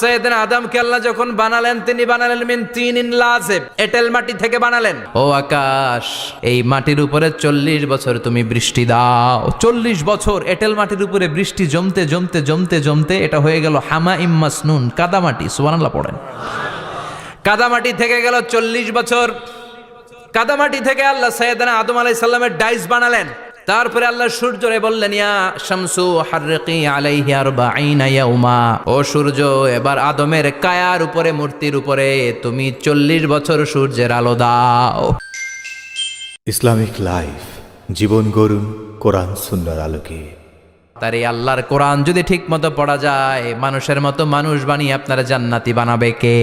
সৈয়দিন আদমকে আল্লাহ যখন বানালেন, তিনি বানালেন মিন তিন ইন লাজেব, এটেল মাটি থেকে বানালেন। ও আকাশ, এই মাটির উপরে চল্লিশ বছর তুমি বৃষ্টি দাও। চল্লিশ বছর এটেল মাটির উপরে বৃষ্টি জমতে জমতে জমতে জমতে এটা হয়ে গেল হামা ইম্মাসনুন কাদা মাটি, সুবহানাল্লাহ পড়েন। কাদামাটি থেকে গেল চল্লিশ বছর। কাদামাটি থেকে আল্লাহ সৈয়দানা আদম আলাই সাল্লামের ডাইস বানালেন। তারপরে আল্লাহ সূর্যরে বললেন ইয়া শামসু হারকি আলাইহি আরবাঈনা ইয়াউমা। ও সূর্য এবার আদমের কায়ার উপরে মূর্তির উপরে তুমি চল্লিশ বছর সূর্যের আলো দাও। ইসলামিক লাইফ জীবন গড়ুন কোরআন সুন্নার আলোকে। তার এই আল্লাহর কোরআন যদি ঠিক মতো পড়া যায় মানুষের মতো মানুষ বানিয়ে আপনারা জান্নাতি বানাবে কে?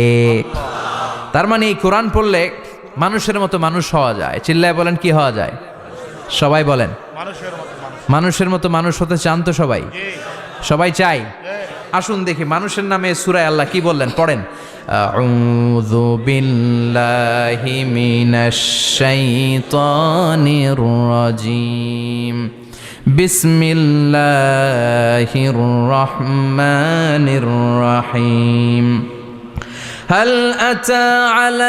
তার মানে এই কোরআন পড়লে মানুষের মতো মানুষ হওয়া যায়। চিল্লায় বলেন কি হওয়া যায়? সবাই বলেন মানুষের মতো মানুষ হতে চান তো সবাই সবাই চাই আসুন দেখি মানুষের নামে সুরায় আল্লাহ কি বললেন পড়েন আউযু বিল্লাহি মিনাশ শাইতানির রাজিম বিসমিল্লাহির রহমানির রহিম هل أتى على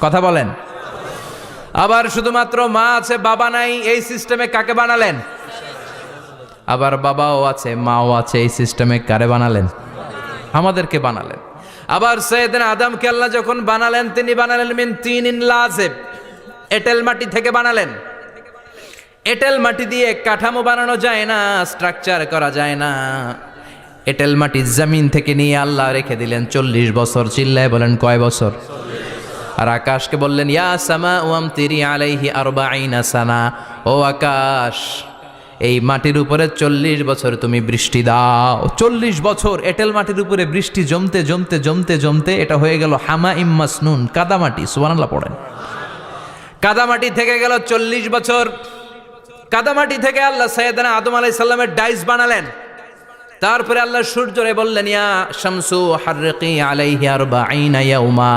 কথা বলেন। আবার শুধুমাত্র মা আছে, বাবা নাই, এই সিস্টেমে কাকে বানালেন? আবার বাবাও আছে, মাও আছে, এই সিস্টেমে কারে বানালেন? আমাদেরকে বানালেন। আবার সৈয়দিন আদমকে আল্লাহ যখন বানালেন, তিনি বানালেন মিন তিন ইন লাজেব। এটেল মাটি থেকে বানালেন। এটেল মাটি দিয়ে কাঠামো বানানো যায় না স্ট্রাকচার করা যায় না। এটেল মাটি জমিন থেকে নিয়ে আল্লাহ রেখে দিলেন। চল্লিশ বছর চিল্লায় বলেন, কয় বছর? আর আকাশকে বললেন, ইয়া সামা ওয়াম তিরি আলাইহি আরবাঈনা সানা ও আকাশ, এই মাটির উপরে চল্লিশ বছর তুমি বৃষ্টি দাও। চল্লিশ বছর এটেল মাটির উপরে বৃষ্টি জমতে জমতে জমতে জমতে এটা হয়ে গেল হামা ইম্মাস ইম্মাসনুন কাদামাটি। সুবহানাল্লাহ পড়েন। কাদামাটি থেকে গেল চল্লিশ বছর। কাদামাটি থেকে আল্লাহ সৈয়দনা আদম আলাই সাল্লামের ডাইস বানালেন। তারপরে আল্লাহ সূর্যরে বললেন, ইয়া শামসু হারকি আলাইহি আরবাঈনা ইয়াউমা।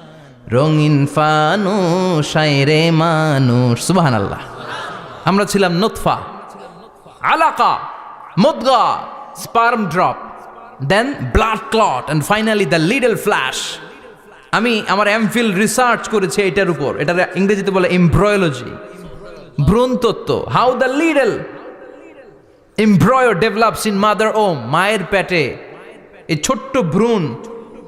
রঙিন ফানুষ হায় রে মানুষ সুবাহান আল্লাহ আমরা ছিলাম নুতফা, আলাকা, মুদগা, sperm drop, then blood clot and finally the little flesh আমি আমার এমফিল রিসার্চ করেছি এটার উপর এটা ইংরেজিতে বলে এমব্রয়োলজি ভ্রূণ তত্ত্ব how the little embryo develops in mother womb মায়ের পেটে। এই ছোট্ট ভ্রূণ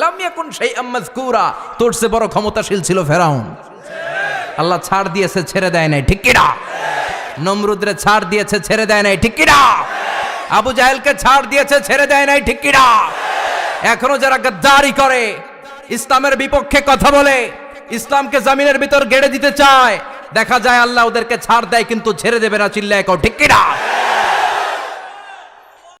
লাম ইয়াকুন সেই আম্মাজকুরা তোর সে বড় ক্ষমতাশীল ছিল ফেরাউন। আল্লাহ ছাড় দিয়েছে, ছেড়ে দেয় নাই, ঠিক কিনা? নমরুদরে ছাড় দিয়েছে, ছেড়ে দেয় নাই, ঠিক কিনা? আবু জাহেলকে ছাড় দিয়েছে, ছেড়ে দেয় নাই, ঠিক কিনা? এখনও যারা গাদ্দারি করে, ইসলামের বিপক্ষে কথা বলে, ইসলামকে জামিনের ভিতর গেড়ে দিতে চায়, দেখা যায় আল্লাহ ওদেরকে ছাড় দেয়, কিন্তু ছেড়ে দেবে না, চিল্লায় কও, ঠিক কিনা?